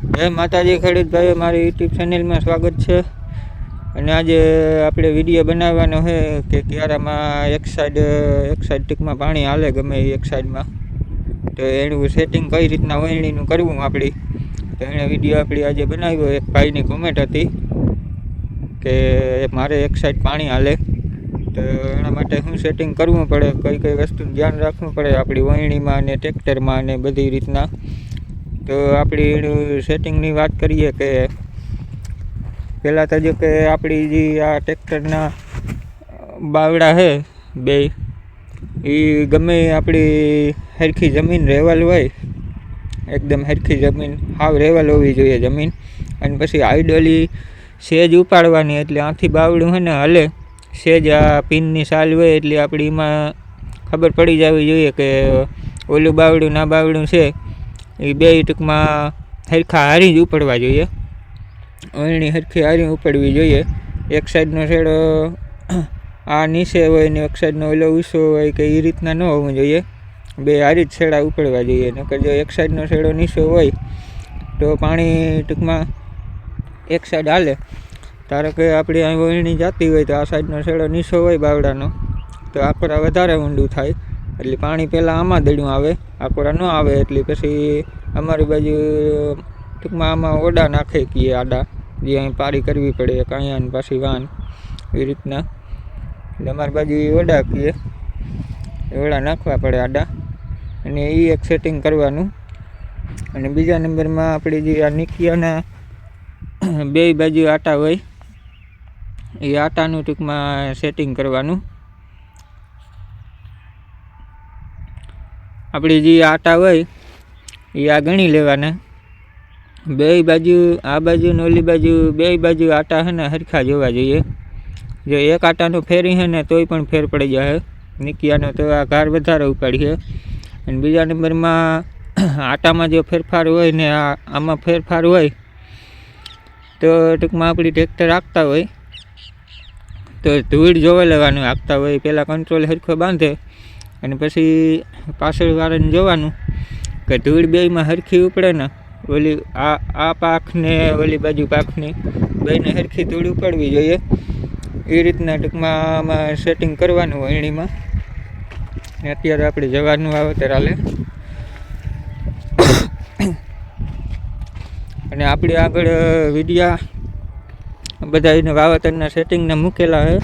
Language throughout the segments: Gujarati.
જય માતાજી ખેડૂત ભાઈઓ, મારી યુટ્યુબ ચેનલમાં સ્વાગત છે. અને આજે આપણે વીડિયો બનાવવાનો છે કે ક્યારામાં એક સાઈડ એક સાઈડ ટીકમાં પાણી હાલે ગમે એક સાઈડમાં તો એનું સેટિંગ કઈ રીતના વહેણીનું કરવું આપણી તો એણે વીડિયો આપણી આજે બનાવ્યો. એક ભાઈની કોમેન્ટ હતી કે મારે એક સાઈડ પાણી હાલે. તો એના માટે શું સેટિંગ કરવું પડે કઈ કઈ વસ્તુનું ધ્યાન રાખવું પડે આપણી વહેણીમાં અને ટ્રેક્ટરમાં અને બધી રીતના. તો આપણી સેટિંગની વાત કરીએ કે પહેલાં તો જો કે આપણી જે આ ટ્રેક્ટરના બાવડા છે બે, એ ગમે આપણી હરખી જમીન રહેવાલ હોય, એકદમ હરખી જમીન, હાવ રહેવાલ હોવી જોઈએ જમીન, અને પછી આઈડલી સેજ ઉપાડવાની એટલે આથી બાવડું હોય ને હલે, સેજ આ પિનની સાલ હોય એટલે આપણી એમાં ખબર પડી જવી જોઈએ કે ઓલું બાવડું ના બાવડું છે. એ બે ટૂંકમાં સરખા હારી જ ઉપડવા જોઈએ. ઓળણી સરખી હારી ઉપડવી જોઈએ. એક સાઈડનો છેડો આ નીચે હોય ને એક સાઈડનો ઓલો ઊંચો હોય કે એ રીતના ન હોવું જોઈએ. બે હારી જ છેડા ઉપડવા જોઈએ. નકર જો એક સાઈડનો છેડો નીચો હોય તો પાણી ટૂંકમાં એક સાઈડ હાલે. ધારો કે આપણી અહીં વળણી જાતી હોય તો આ સાઈડનો છેડો નીચો હોય બાવડાનો, તો આપણા વધારે ઊંડું થાય. એટલે પાણી પહેલાં આમાં દડ્યું આવે, આકોરા ન આવે, એટલે પછી અમારી બાજુ, ટૂંકમાં આમાં ઓડા નાખે કીએ આડા, જે અહીં પારી કરવી પડે એક પાછી વાન, એ રીતના. એટલે અમારી બાજુ એ ઓડા કીએ ઓડા નાખવા પડે આડા, અને એ એક સેટિંગ કરવાનું. અને બીજા નંબરમાં આપણી જે આ નિકિયાના બે બાજુ આટા હોય, એ આટાનું ટૂંકમાં સેટિંગ કરવાનું. આપણી જે આટા હોય, એ આ ગણી લેવાના. બે બાજુ, આ બાજુ ને ઓલી બાજુ બે બાજુ આટા છે ને હરખા જોવા જોઈએ. જો એક આટાનો ફેરી છે ને તોય પણ ફેર પડી જાય. નિકિયાનો તો આ ઘાર વધારે ઉપાડીએ. અને બીજા નંબરમાં આટામાં જો ફેરફાર હોય ને આ, આમાં ફેરફાર હોય, તો ટૂંકમાં આપણી ટ્રેક્ટર હાંકતા હોય. તો ધૂળ જોવા લેવાનું હાંકતા હોય. પહેલાં કંટ્રોલ સરખો બાંધે. અને પછી પાછળવાળાને જોવાનું કે ધૂળ બેયમાં સરખી ઉપડે ને, ઓલી આ આ પાકને, ઓલી બાજુ પાકની બેયને સરખી ધૂળ ઉપાડવી જોઈએ. એ રીતના ટૂંકમાં આમાં સેટિંગ કરવાનું વણીમાં અત્યારે આપણે જવાનું વાવેતર હાલે. અને આપણે આગળ વિડિયા બધા એને વાવેતરના સેટિંગને મૂકેલા છે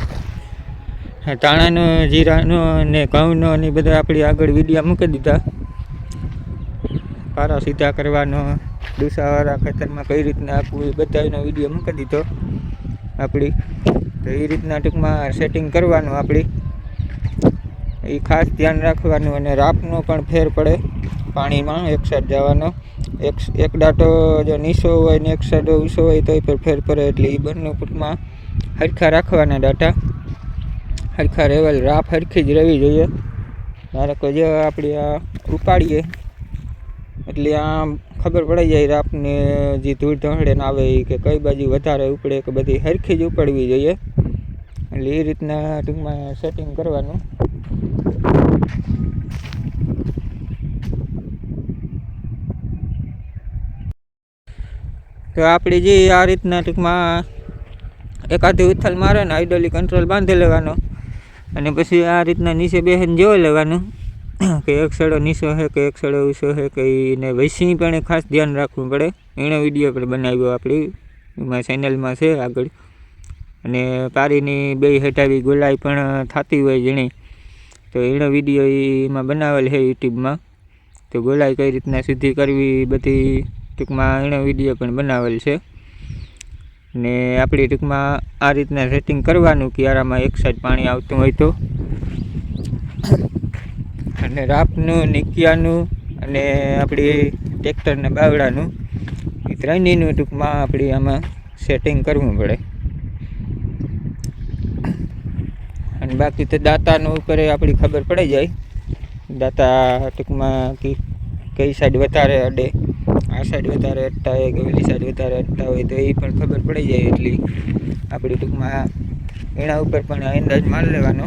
તાણાનો જીરાનો ને ઘઉંનો ને બધા આપણે આગળ વિડિયા મૂકી દીધા. પારા સીધા કરવાનો. ડુસાવાળા ખેતરમાં કઈ રીતના આપવું એ બધા એનો વીડિયો મૂકી દીધો. આપણી તો એ રીતના ટૂંકમાં સેટિંગ કરવાનું આપણી. એ ખાસ ધ્યાન રાખવાનું અને રાપનો પણ ફેર પડે. પાણીમાં એક સાઈડ જવાનો. એક એક દાંટો જો નીસો હોય ને એક સાઈડ ઊંચો હોય તો એ પણ ફેર પડે એટલે એ બંને ટૂંકમાં હરખા રાખવાના દાંટા હરખા રહેવાય રાફ હરખી જ રહેવી જોઈએ. ધારો કે જે આપણે આ ઉપાડીએ, એટલે આમ ખબર પડી જાય રાપને જે ધૂળ ધોળે આવે એ કે કઈ બાજુ વધારે ઉપડે કે બધી હરખી જ ઉપાડવી જોઈએ. એટલે એ રીતના ટૂંકમાં સેટિંગ કરવાનું. તો આપણી જે આ રીતના ટૂંકમાં એકાદી ઉથલ મારે ને આઈડલી કંટ્રોલ બાંધી લેવાનો. અને પછી આ રીતના નીચે બેસીને જોઈ લેવાનું કે એક સડો નીચો છે કે એક સડો ઊંચો છે કે એને વૈસી પણ ખાસ ધ્યાન રાખવું પડે. એણે વીડિયો પણ બનાવ્યો આપણી ચેનલમાં છે આગળ. અને પારીની બે હેઠાવી ગોલાઈ પણ થતી હોય જેણી તો એનો વીડિયો એમાં બનાવેલ છે યુટ્યુબમાં. તો ગોલાઈ કઈ રીતના સીધી કરવી બધી ટૂંકમાં એનો વીડિયો પણ બનાવેલ છે. ને આપણી ટૂંકમાં આ રીતના સેટિંગ કરવાનું કિયારામાં એક સાઈડ પાણી આવતું હોય તો. અને રાપનું, નિકિયાનું અને આપણી ટ્રેક્ટરને બાવડાનું એ ત્રણેયનું ટૂંકમાં આપણી આમાં સેટિંગ કરવું પડે. અને બાકી તો દાતાનું ઉપર આપણી ખબર પડી જાય. દાતા ટૂંકમાં કઈ સાઈડ વધારે અડે. આ સાઈડ વધારે અટતા હોય કે ઓલી સાઈડ વધારે અટતા હોય તો એ પણ ખબર પડી જાય એટલી. આપણી ટૂંકમાં એના ઉપર પણ અંદાજ માલ લેવાનો.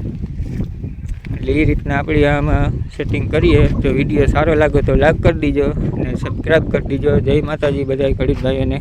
એટલે એ રીતના આપણે આમાં સેટિંગ કરીએ. જો વીડિયો સારો લાગે તો લાઈક કરી દીજો અને સબસ્ક્રાઈબ કરી દીજો. જય માતાજી બધા ખેડૂત ભાઈઓને